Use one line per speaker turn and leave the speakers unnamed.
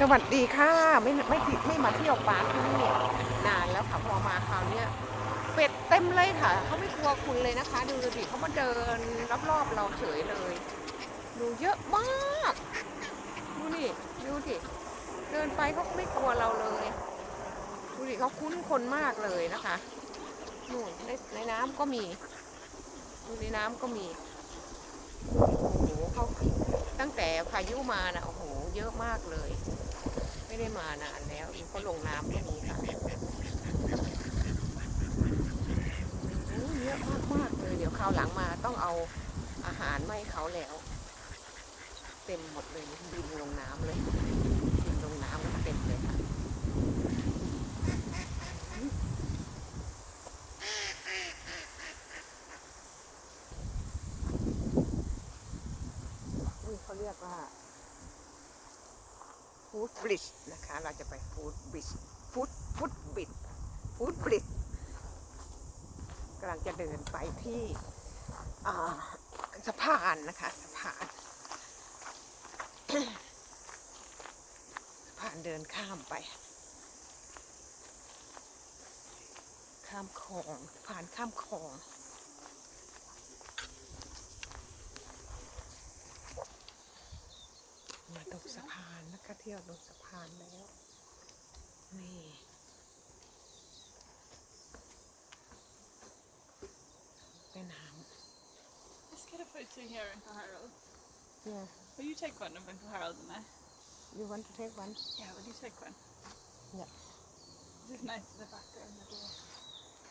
สวัสดีค่ะ ไม่ไม่ที่ไม่มาเที่ยวปาร์คที่นี่นานแล้วค่ะพอมาคราวนี้เป็ดเต็มเลยค่ะเขาไม่กลัวคุณเลยนะคะ ดูดิเขามาเดินรอบๆเราเฉยเลย ดูเยอะมากดูนี่ดูดิเดินไปเขาไม่กลัวเราเลยดูดิเขาคุ้นคนมากเลยนะคะนู่นในในน้ำก็มีดูในน้ำก็มีโอ้โหเขาตั้งแต่พายุมานะโอ้โห เยอะมากเลย ไม่ได้มานานแล้วเขาลงน้ำก็มีค่ะโอ้เยอะมากมากเลยเดี๋ยวคราวหลังมาต้องเอาอาหารมาให้เขาแล้ว เต็มหมดเลยบินลงน้ำเลยบินลงน้ำแล้วเต็มเลยค่ะเขาเรียกว่า ฟู้ดบริดนะคะ เราจะไปฟู้ดบริดฟู้ดฟู้ดบริดฟู้ดบริดกำลังจะเดินไปที่สะพานนะคะสะพานสะพานเดินข้ามไป ข้ามคลองผ่านข้ามคลองมาตรงสะพาน นะคะเที่ยวตรงสะพานแล้วนี่แม่น้
Let's get a photo here in Harold. ำ
yeah
Will you take one of them for Harold and I?
you want to take one
Yeah, will you take one?
Yeah.
This is nice in the background. The door.